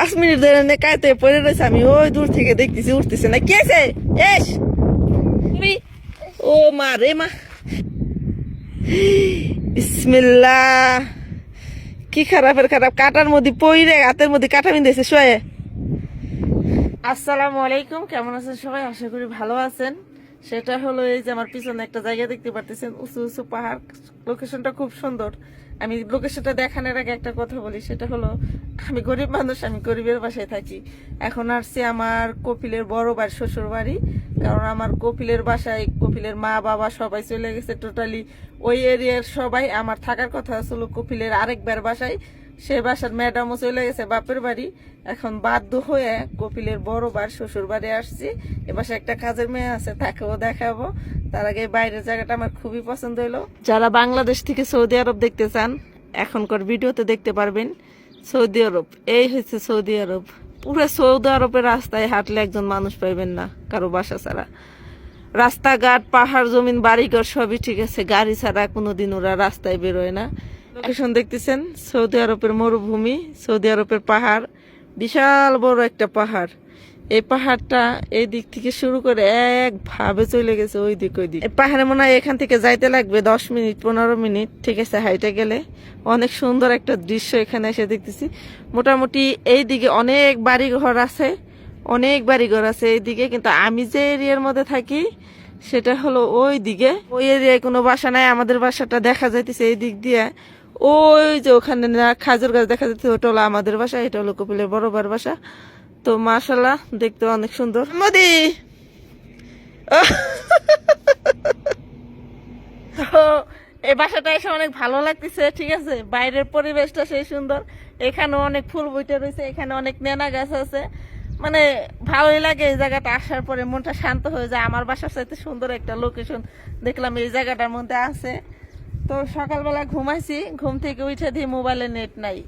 পাঁচ মিনিট ধরে নে কায়তে পড়ে রয়েছে, আমি ওই দূর থেকে দেখতেছি, উঠতেছে না। কে আছে এস! ও মা রে মা। বিসমিল্লাহ। কি খারাপের খারাপ, কাটার মধ্যে পইরে হাতের মধ্যে কাটা বিন্দেছে শোয়ে। আসসালামু আলাইকুম, কেমন আছেন সবাই? আশা করি ভালো আছেন। সেটা হলো এই যে আমার পিছনে একটা জায়গা দেখতে পারতেছেন, উঁচু উঁচু পাহাড়। লোকেশনটা খুব সুন্দর। আমি লোকেশনটা দেখানোর আগে একটা কথা বলি, সেটা হলো আমি গরিব মানুষ, আমি গরিবের বাসায় থাকি। এখন আসছি আমার কপিলের বড় বাড়ি, শ্বশুর বাড়ি। কারণ আমার কপিলের বাসায়, কপিলের মা, বাবা সবাই চলে গেছে টোটালি ওই এরিয়ার সবাই, আমার থাকার কথা ছিল কপিলের আরেকবার বাসায়। সে বাসার ম্যাডামও চলে গেছে বাপের বাড়ি। এখন বাধ্য হয়ে কপিলের বড় বার শ্বশুর বাড়ি আসছি। এ বাসায় একটা কাজের মেয়ে আছে, তাকেও দেখাবো। তার আগে বাইরের জায়গাটা আমার খুবই পছন্দ হলো যারা বাংলাদেশ থেকে সৌদি আরব দেখতে চান, এখনকার ভিডিওতে দেখতে পারবেন, সৌদি আরব, এই হচ্ছে সৌদি আরব। পুরো সৌদি আরবের রাস্তায় হাঁটলে একজন মানুষ পাইবেন না, কারও বাসা ছাড়া। রাস্তাঘাট, পাহাড়, জমিন, বাড়িঘর সবই ঠিক আছে, গাড়ি ছাড়া কোনোদিন ওরা রাস্তায় বেরোয় না। লোকেশন দেখতেছেন সৌদি আরবের মরুভূমি সৌদি আরবের পাহাড়, বিশাল বড় একটা পাহাড়। এই পাহাড়টা এই দিক থেকে শুরু করে এক ভাবে চলে গেছে ওই দিক ওই দিক। পাহাড়ে মনে হয় এখান থেকে যাইতে লাগবে দশ মিনিট, পনেরো মিনিট, ঠিক আছে, হাইটে গেলে। অনেক সুন্দর একটা দৃশ্য এখানে এসে দেখতেছি। মোটামুটি এই দিকে অনেক বাড়ি ঘর আছে, অনেক বাড়িঘর আছে এইদিকে কিন্তু আমি যে এরিয়ার মধ্যে থাকি, সেটা হলো ওই দিকে। ওই এরিয়ায় কোনো বাসা নাই, আমাদের বাসাটা দেখা যাইতেছে এই দিক দিয়ে। ওই যে ওখানে না খাজুর গাছ দেখা যাচ্ছে ওটা হলো আমাদের বাসা এটা হলো কপিলের বড়বার বাসা। তো মাশাল্লাহ দেখতে অনেক সুন্দর। মোদি! এই বাসাটা এসে অনেক ভালো লাগতেছে ঠিক আছে? বাইরের পরিবেশটা সেই সুন্দর। এখানে অনেক ফুল বইতে রয়েছে এখানে অনেক নেনা গাছ আছে। মানে ভালোই লাগে এই জায়গাটা আসার পরে মনটা শান্ত হয়ে যায়। আমার বাসার সাথে সুন্দর একটা লোকেশন দেখলাম এই জায়গাটার মধ্যে আছে। তো সকালবেলা ঘুমাইছি, ঘুম থেকে উঠে দিয়ে মোবাইলে নেট নাই।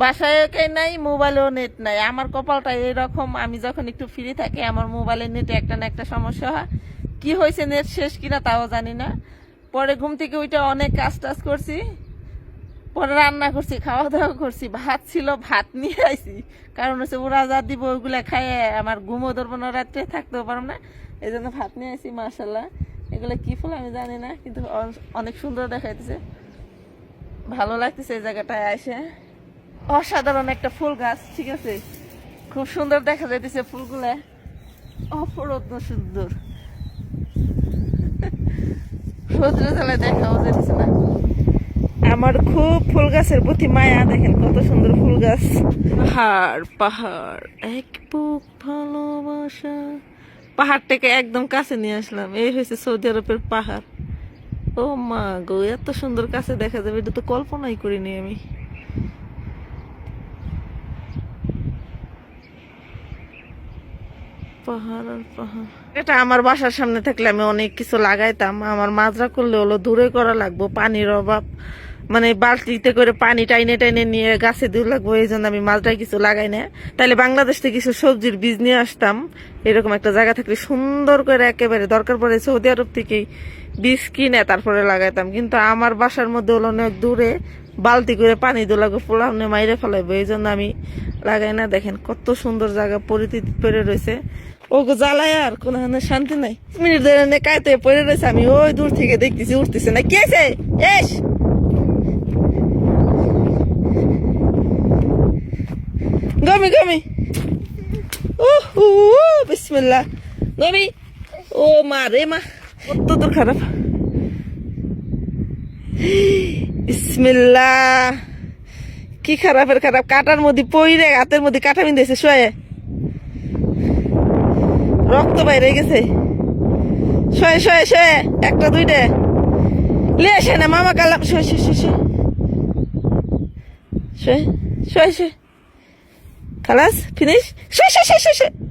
বাসায় কে নাই মোবাইলেও নেট নাই। আমার কপালটা এরকম আমি যখন একটু ফ্রি থাকি, আমার মোবাইলে নেটে একটা না একটা সমস্যা হয়। কি হয়েছে নেট শেষ কিনা তাও জানি না। পরে ঘুম থেকে উঠে অনেক কাজ টাজ করছি। পরে রান্না করছি, খাওয়া দাওয়া করছি, ভাত ছিল, ভাত নিয়ে আইছি। কারণ হচ্ছে ওরা যা দিব ওইগুলা খাইয়ে আমার ঘুমও ধরবো না, রাত্রে থাকতেও পারব না। এই জন্য ভাত নিয়ে আইছি মার্শাল্লাহ এগুলো কি ফুল আমি জানি না, কিন্তু অনেক সুন্দর দেখাইতেছে। ভালো লাগতেছে এই জায়গাটায় আসে অসাধারণ একটা ফুল গাছ, ঠিক আছে? খুব সুন্দর দেখা যাইতেছে ফুলগুলা। অপরত্ন সুন্দর। রোদ্রে জ্বালায় দেখাও যাইতেছে না। আমার খুব ফুল গাছের প্রতি মায়া, দেখেন কত সুন্দর ফুল গাছ। পাহাড় পাহাড়, এক বুক ভালোবাসা। পাহাড় থেকে একদম কাছে নিয়ে আসলাম। এই হয়েছে সৌদি আরবের পাহাড়। ও মা গো, এত সুন্দর কাছে দেখা যাবে, এটা তো কল্পনাই করিনি আমি। এটা আমার বাসার সামনে থাকলে আমি অনেক কিছু লাগাইতাম। আমার মাজরা করলে হলো দূরে করা লাগবো, পানির অভাব। মানে বালতিতে করে পানি টাইনে টাইনে নিয়ে গাছে দূর লাগবো, এই জন্য আমি মাজরায় কিছু লাগাই না। তাহলে বাংলাদেশ থেকে কিছু সবজির বীজ নিয়ে আসতাম। এরকম একটা জায়গা থাকলে সুন্দর করে একেবারে দরকার পড়ে সৌদি আরব থেকেই বীজ কিনে তারপরে লাগাইতাম। কিন্তু আমার বাসার মধ্যে হলো অনেক দূরে, বালতি করে পানি দোলা পোলাম নিয়ে মাইরে ফেলাইবো, এই জন্য আমি লাগাই না। দেখেন কত সুন্দর জায়গা পরিস্থিতি পড়ে রয়েছে। ও গো জ্বালায় আর কোনো শান্তি নাই। মিনিট ধরে কায়তে পড়ে রয়েছে। আমি ওই দূর থেকে দেখতেছি, উঠতেছে না। কে আছে এস গমি গমি ও বিসমিল্লাহ গমি ও মা রে মা দূর খারাপ বিসমিল্লাহ কি খারাপের খারাপ কাটার মধ্যে পইরে হাতের মধ্যে কাটা বিন্দেছে শোয়ে রক্ত বাইরে গেছে শোয়ে শোয়ে শোয়ে একটা দুইটা লে আসে না মামা কালাম শোয়ে শোয়ে শোয়ে শোয়ে শোয়ে শোয়ে শোয়ে খালাস ফিনিশ শোয়ে শোয়ে শোয়ে শোয়ে শোয়ে